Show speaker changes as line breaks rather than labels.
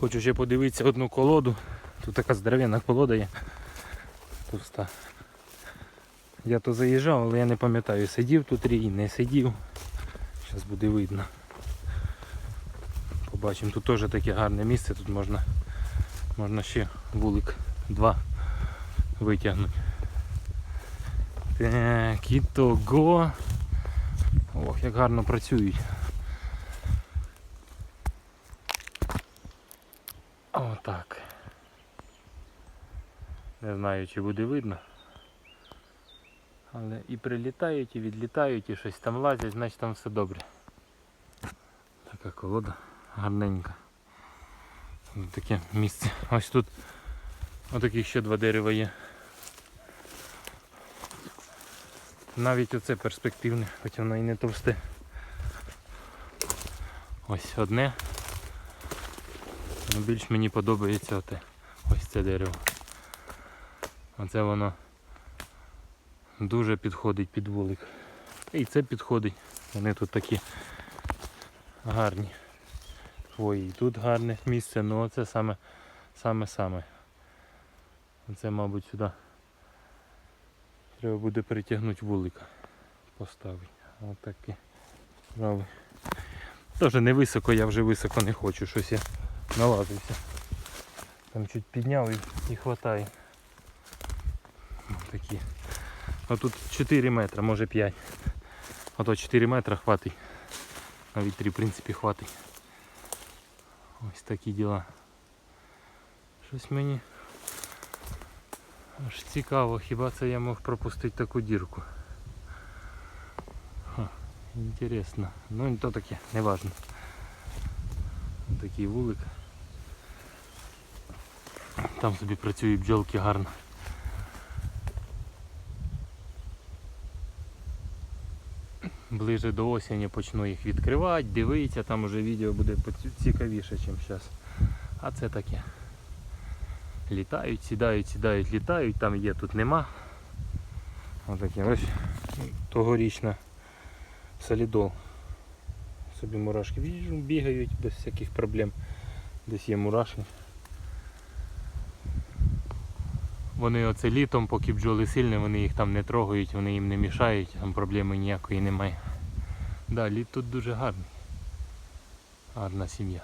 Хочу ще подивитися одну колоду. Тут така здоровенна колода є. Пуста. Я то заїжджав, але я не пам'ятаю, сидів тут рій, не сидів. Зараз буде видно. Побачимо, тут теж таке гарне місце, тут можна, можна ще вулик два витягнути. Так, ітого. Ох, як гарно працюють. Отак. Не знаю, чи буде видно. Але і прилітають, і відлітають, і щось там лазять, значить там все добре. Така колода гарненька. Таке місце. Ось тут отаких ще два дерева є. Навіть оце перспективне, хоча воно і не товсте. Ось одне. Більш мені подобається оте. Ось це дерево. Оце воно дуже підходить під вулик. І це підходить. Вони тут такі гарні. Ой, і тут гарне місце, ну оце саме саме саме. Оце, мабуть, сюди треба буде перетягнути вулика. Поставити. Отакі справи. Теж не високо, я вже високо не хочу, щось я налазився. Там чуть підняв і, і хватає. Такі. А тут 4 метри, може 5. А то 4 метри хватить. Навіть 3 в принципі хватить. Ось такі діла. Щось мені аж цікаво, хіба це я мог пропустити таку дірку. Ха, інтересно. Ну і то таке, не важно. Такий вулик. Там собі працюють бджолки гарно. Ближе до осені почну їх відкривати, дивитися, там уже відео буде цікавіше, ніж зараз. А це таке. Літають, сідають, сідають, літають, там є, тут нема. Отаке ось тогорічна солідол. Собі мурашки бігають без всяких проблем. Десь є мурашки. Вони оце літом, поки бджоли сильні, вони їх там не трогають, вони їм не мішають, там проблеми ніякої немає. Да, літ тут дуже гарний. Гарна сім'я.